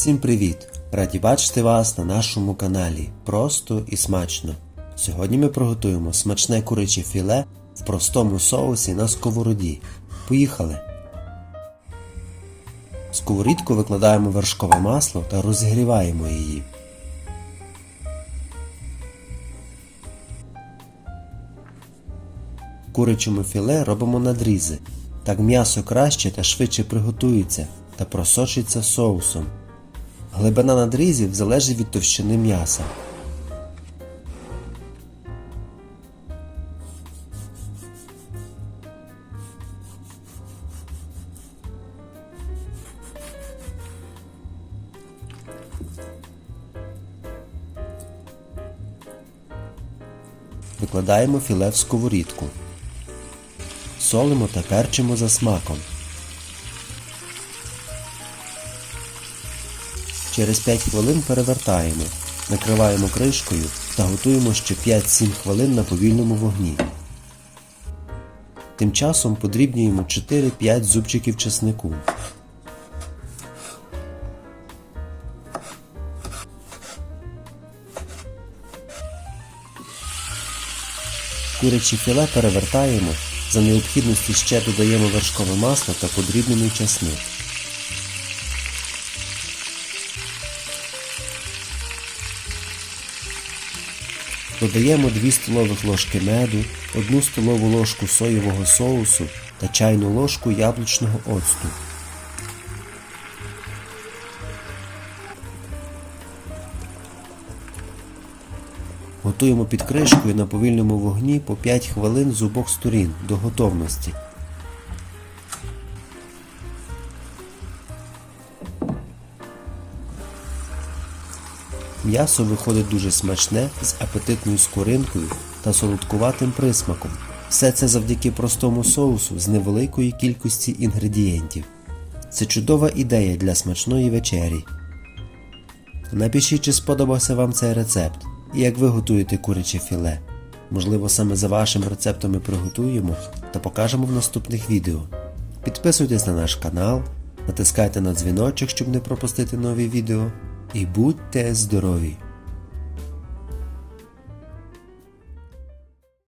Всім привіт! Раді бачити вас на нашому каналі. Просто і смачно. Сьогодні ми приготуємо смачне куряче філе в простому соусі на сковороді. Поїхали! В сковорідку викладаємо вершкове масло та розігріваємо її. В курячому філе робимо надрізи. Так м'ясо краще та швидше приготується та просочиться соусом. Глибина надрізів залежить від товщини м'яса. Викладаємо філе в сковорідку. Солимо та перчимо за смаком. Через 5 хвилин перевертаємо, накриваємо кришкою та готуємо ще 5-7 хвилин на повільному вогні. Тим часом подрібнюємо 4-5 зубчиків чеснику. Куряче філе перевертаємо, за необхідності ще додаємо вершкове масло та подрібнений чесник. Додаємо 2 столових ложки меду, 1 столову ложку соєвого соусу та чайну ложку яблучного оцту. Готуємо під кришкою на повільному вогні по 5 хвилин з обох сторін до готовності. М'ясо виходить дуже смачне з апетитною скоринкою та солодкуватим присмаком. Все це завдяки простому соусу з невеликої кількості інгредієнтів. Це чудова ідея для смачної вечері. Напишіть, чи сподобався вам цей рецепт і як ви готуєте куряче філе. Можливо, саме за вашим рецептом ми приготуємо та покажемо в наступних відео. Підписуйтесь на наш канал, натискайте на дзвіночок, щоб не пропустити нові відео. І будьте здорові!